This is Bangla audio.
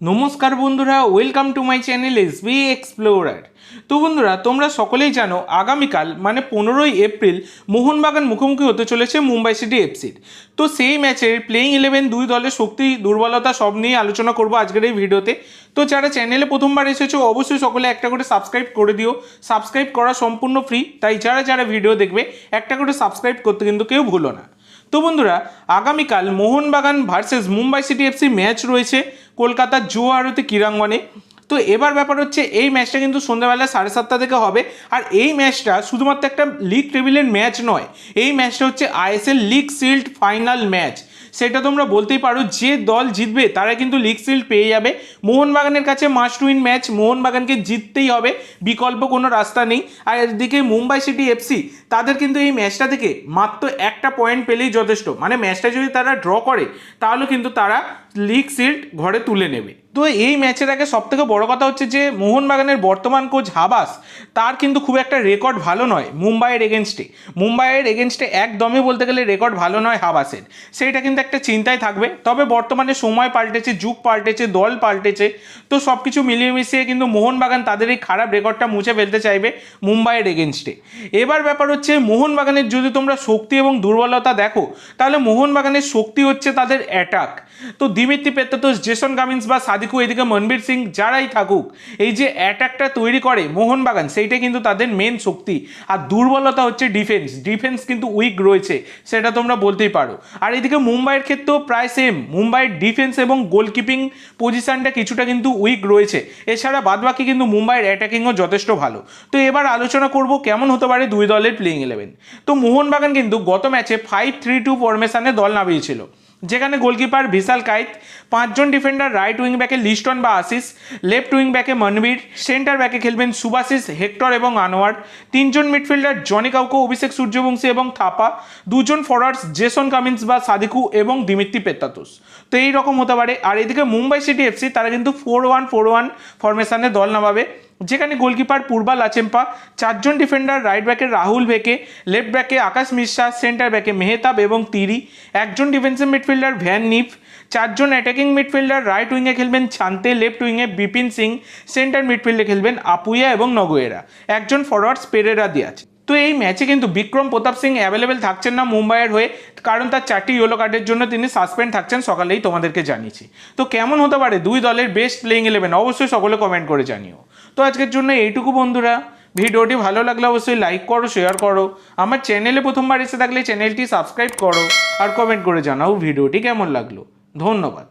নমস্কার বন্ধুরা welcome to my channel S B explorer তো বন্ধুরা, তোমরা সকলেই জানো, আগামীকাল মানে পনেরোই এপ্রিল, মোহনবাগান মুখোমুখি হতে চলেছে মুম্বাই সিটি এফসির তো সেই ম্যাচের প্লেইং ইলেভেন দুই দলের শক্তি, দুর্বলতা সব নিয়ে আলোচনা করব আজকের এই ভিডিওতে। তো যারা চ্যানেলে প্রথমবার এসেছ, অবশ্যই সকলে একটা করে সাবস্ক্রাইব করে দিও। সাবস্ক্রাইব করা সম্পূর্ণ ফ্রি তাই যারা যারা ভিডিও দেখবে, একটা করে সাবস্ক্রাইব করতে কিন্তু কেউ ভুলো না। তো বন্ধুরা, আগামীকাল Mohun Bagan versus Mumbai city FC match রয়েছে। কলকাতার জুয়ারতি ক্রীড়াঙ্গনে। তো এবার ব্যাপার হচ্ছে, এই ম্যাচটা কিন্তু সন্ধ্যাবেলা সাড়ে সাতটা থেকে হবে। আর এই ম্যাচটা শুধুমাত্র একটা লিগ টেবিলের ম্যাচ নয়, এই ম্যাচটা হচ্ছে ISL league shield final match সেটা তোমরা বলতেই পারো, যে দল জিতবে তারা কিন্তু লিগ সিল্ড পেয়ে যাবে। মোহনবাগানের কাছে মাস্ট উইন ম্যাচ মোহনবাগানকে জিততেই হবে, বিকল্প কোনো রাস্তা নেই। আর এদিকে মুম্বাই সিটি এফসি, তাদের কিন্তু এই ম্যাচটা থেকে মাত্র একটা পয়েন্ট পেলেই যথেষ্ট। মানে ম্যাচটা যদি তারা ড্র করে, তাহলে কিন্তু তারা লিগ সিল্ড ঘরে তুলে নেবে। তো এই ম্যাচের আগে সব থেকে বড় কথা হচ্ছে যে মোহনবাগানের বর্তমান কোচ হাবাস, তার কিন্তু খুব একটা রেকর্ড ভালো নয় মুম্বাইয়ের এগেনস্টে মুম্বাইয়ের এগেনস্টে একদমই বলতে গেলে রেকর্ড ভালো নয় হাবাসের। সেইটা কিন্তু একটা চিন্তায় থাকবে। তবে বর্তমানে সময় পাল্টেছে, যুগ পাল্টেছে, দল পাল্টেছে, তো সব কিছু মিলিয়ে মিশিয়ে কিন্তু মোহনবাগান তাদের এই খারাপ রেকর্ডটা মুছে ফেলতে চাইবে মুম্বাইয়ের এগেনস্টে এবার ব্যাপার হচ্ছে মোহনবাগানের যদি তোমরা শক্তি এবং দুর্বলতা দেখো, তাহলে মোহনবাগানের শক্তি হচ্ছে তাদের অ্যাটাক তো দিমিত্রি পেত্তাতোস জেসন কামিন্স বা এদিকে মনবীর সিং যারাই থাকুক, এই যে অ্যাটাকটা তৈরি করে মোহনবাগান, সেইটা কিন্তু তাদের মেন শক্তি। আর দুর্বলতা হচ্ছে ডিফেন্স ডিফেন্স কিন্তু উইক রয়েছে, সেটা তোমরা বলতেই পারো। আর এদিকে মুম্বাইয়ের ক্ষেত্রেও প্রায় সেম মুম্বাইয়ের ডিফেন্স এবং গোলকিপিং পজিশানটা কিছুটা কিন্তু উইক রয়েছে। এছাড়া বাদবাকি কিন্তু মুম্বাইয়ের অ্যাটাকিংও যথেষ্ট ভালো। তো এবার আলোচনা করব কেমন হতে পারে দুই দলের প্লেইং ইলেভেন তো মোহনবাগান কিন্তু গত ম্যাচে ফাইভ থ্রি টু ফরমেশনে দল নামিয়েছিল। যেখানে গোলকিপার বিশাল কাইত, পাঁচজন ডিফেন্ডার রাইট উইং ব্যাকে লিস্টন বা আশিস, লেফট উইং ব্যাকে মনবীর, সেন্টার ব্যাকে খেলবেন সুভাশিস, হেক্টর এবং আনোয়ার। তিনজন midfielder Johnny Kauko, Abhishek Suryavanshi এবং থাপা। দুজন ফরওয়ার্ডস জেসন কামিন্স বা সাদিকু এবং দিমিত্রি পেত্তাতুস। তো এই রকম হতে পারে। আর এদিকে মুম্বাই সিটি এফসি, তারা কিন্তু ফোর ওয়ান ফোর ওয়ান ফরমেশানে দল নামাবে। যেখানে গোলকিপার পূর্বা লাচেম্পা, চারজন ডিফেন্ডার রাইট ব্যাকে রাহুল ভেকে লেফট ব্যাকে আকাশ মিশ্রা সেন্টার ব্যাকে মেহতাব এবং তিরি, একজন ডিফেন্সিভ মিডফিল্ডার ভ্যান নিফ, চারজন অ্যাটাকিং মিডফিল্ডার রাইট উইংয়ে খেলবেন ছান্তে লেফট উইংয়ে বিপিন সিং সেন্টার মিডফিল্ডে খেলবেন আপুইয়া এবং নগোয়েরা। একজন ফরওয়ার্ডস পেরেরা দিয়াছে তো এই ম্যাচে কিন্তু বিক্রম প্রতাপ সিং অ্যাভেলেবেল থাকছেন না মুম্বাইয়ের হয়ে। কারণ তার চারটি ইয়েলো কার্ডের জন্য তিনি সাসপেন্ড থাকছেন, সকালেই তোমাদেরকে জানিয়েছি। তো কেমন হতে পারে? দুই দলের বেস্ট প্লেইং ইলেভেন অবশ্যই সকলে কমেন্ট করে জানিও। তো আজকের জন্য এইটুকু বন্ধুরা। ভিডিওটি ভালো লাগলে অবশ্যই লাইক করো শেয়ার করো। আমার চ্যানেলে প্রথমবার এসে থাকলে চ্যানেলটি সাবস্ক্রাইব করো। আর কমেন্ট করে জানাও ভিডিওটি কেমন লাগল। ধন্যবাদ।